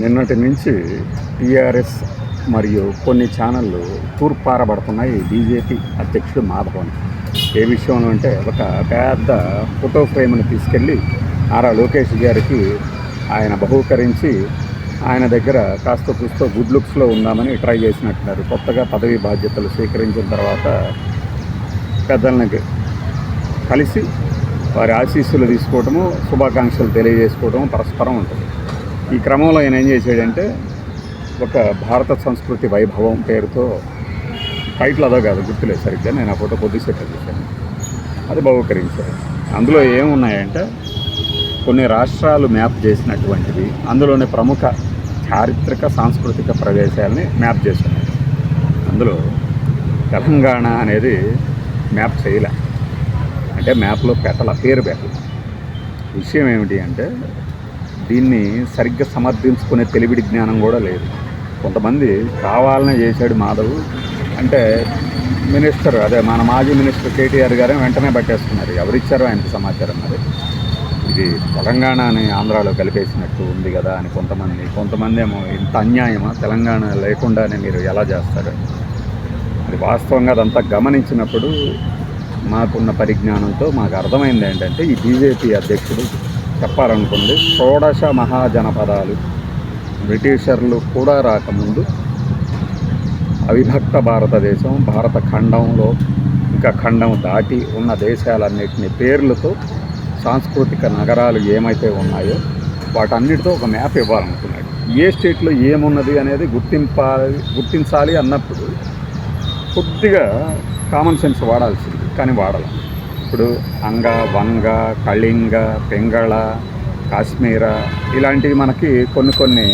నిన్నటి నుంచి టీఆర్ఎస్ మరియు కొన్ని ఛానళ్ళు తూర్పారబడుతున్నాయి. బీజేపీ అధ్యక్షుడు మాధవన్. ఏ విషయంలో అంటే ఒక పెద్ద ఫోటో ఫ్రేమ్ని తీసుకెళ్ళి ఆరా లోకేష్ గారికి ఆయన బహూకరించి ఆయన దగ్గర కాస్త కూస్తో గుడ్ లుక్స్లో ఉందామని ట్రై చేసినట్టున్నారు. కొత్తగా పదవి బాధ్యతలు స్వీకరించిన తర్వాత పెద్దలని కలిసి వారి ఆశీస్సులు తీసుకోవటము శుభాకాంక్షలు తెలియజేసుకోవటము పరస్పరం ఉంటుంది. ఈ క్రమంలో ఆయన ఏం చేశాడంటే ఒక భారత సంస్కృతి వైభవం పేరుతో టైటిల్ అదో కాదు గుర్తులేదు సరిగ్గా నేను ఆ ఫోటో కొద్దిసేపు చూశాను. అది బహుకరించారు. అందులో ఏమున్నాయంటే కొన్ని రాష్ట్రాలు మ్యాప్ చేసినటువంటివి అందులోని ప్రముఖ చారిత్రక సాంస్కృతిక ప్రదేశాలని మ్యాప్ చేశాను అందులో తెలంగాణ అనేది మ్యాప్ చేయలే. అంటే మ్యాప్లో పెట్టల పేరు పెట్టల. విషయం ఏమిటి అంటే దీన్ని సరిగ్గా సమర్థించుకునే తెలివిడి జ్ఞానం కూడా లేదు. కొంతమంది కావాలనే చేశాడు మాధవ్. అంటే మినిస్టర్ అదే మన మాజీ మినిస్టర్ కేటీఆర్ గారే వెంటనే పట్టేసుకున్నారు. ఎవరిచ్చారో ఆయనకు సమాచారం మరి. ఇది తెలంగాణని ఆంధ్రాలో కలిపేసినట్టు ఉంది కదా అని కొంతమంది కొంతమంది ఏమో ఇంత అన్యాయమా? తెలంగాణ లేకుండానే మీరు ఎలా చేస్తారు? అది వాస్తవంగా అదంతా గమనించినప్పుడు మాకున్న పరిజ్ఞానంతో మాకు అర్థమైంది ఏంటంటే ఈ బీజేపీ అధ్యక్షుడు చెప్పాలనుకోండి షోడశ మహాజనపదాలు బ్రిటిషర్లు కూడా రాకముందు అవిభక్త భారతదేశం భారత ఖండంలో ఇంకా ఖండం దాటి ఉన్న దేశాలన్నిటిని పేర్లతో సాంస్కృతిక నగరాలు ఏమైతే ఉన్నాయో వాటన్నిటితో ఒక మ్యాప్ ఇవ్వాలనుకున్నాడు. ఏ స్టేట్లో ఏమున్నది అనేది గుర్తింపాలి గుర్తించాలి అన్నప్పుడు కొద్దిగా కామన్ సెన్స్ వాడాల్సింది కానీ వాడాలి. ఇప్పుడు అంగ వంగ కళింగ పెంగళ కాశ్మీర ఇలాంటివి మనకి కొన్ని కొన్ని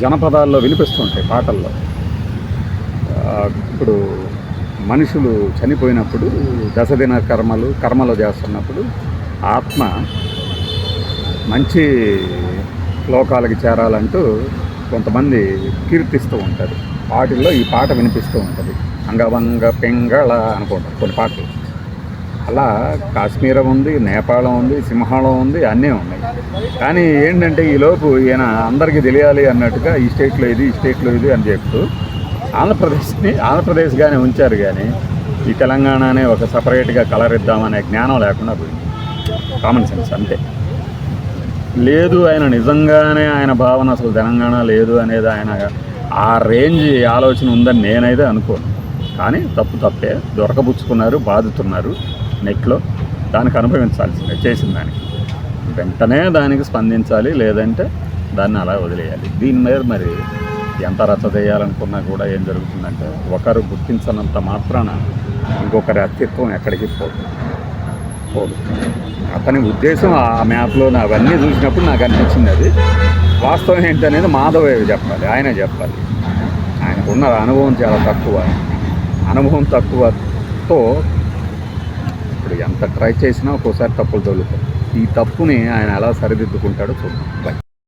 జనపదాల్లో వినిపిస్తుంటాయి పాటల్లో. ఇప్పుడు మనుషులు చనిపోయినప్పుడు దశదిన కర్మలు కర్మలు చేస్తున్నప్పుడు ఆత్మ మంచి లోకాలకి చేరాలంటూ కొంతమంది కీర్తిస్తూ ఉంటారు. వాటిల్లో ఈ పాట వినిపిస్తూ ఉంటుంది. అంగవంగ పెంగళ అనుకుంటారు కొన్ని పాటలు. అలా కాశ్మీరం ఉంది నేపాళం ఉంది సింహాళం ఉంది అన్నీ ఉన్నాయి. కానీ ఏంటంటే ఈలోపు ఈయన అందరికీ తెలియాలి అన్నట్టుగా ఈ స్టేట్లో ఇది ఈ స్టేట్లో ఇది అని చెప్తూ ఆంధ్రప్రదేశ్ని ఆంధ్రప్రదేశ్గానే ఉంచారు కానీ ఈ తెలంగాణనే ఒక సపరేట్గా కలర్ ఇద్దామనే జ్ఞానం లేకుండా పోయింది. కామన్ సెన్స్ అంతే. లేదు ఆయన నిజంగానే ఆయన భావన అసలు తెలంగాణ లేదు అనేది ఆయన ఆ రేంజ్ ఆలోచన ఉందని నేనైతే అనుకోను. కానీ తప్పు తప్పే. దొరకబుచ్చుకున్నారు బాధితున్నారు. నెట్లో దానికి అనుభవించాల్సిందే చేసిన దానికి. వెంటనే దానికి స్పందించాలి లేదంటే దాన్ని అలా వదిలేయాలి. దీని మీద మరి ఎంత రచ్చ చేయాలనుకున్నా కూడా ఏం జరుగుతుందంటే ఒకరు గుర్తించనంత మాత్రాన ఇంకొకరి అస్తిత్వం ఎక్కడికి పోదు. పోదు. అతని ఉద్దేశం ఆ మ్యాప్లో అవన్నీ చూసినప్పుడు నాకు అనిపించింది అది. వాస్తవం ఏంటనేది మాధవే చెప్పాలి ఆయనే చెప్పాలి. ఆయనకున్న అనుభవం చాలా తక్కువ. అనుభవం తక్కువతో ఇప్పుడు ఎంత ట్రై చేసినా ఒక్కోసారి తప్పులు తగులుతాయి ఈ తప్పుని ఆయన ఎలా సరిదిద్దుకుంటాడో చూద్దాం. బాయ్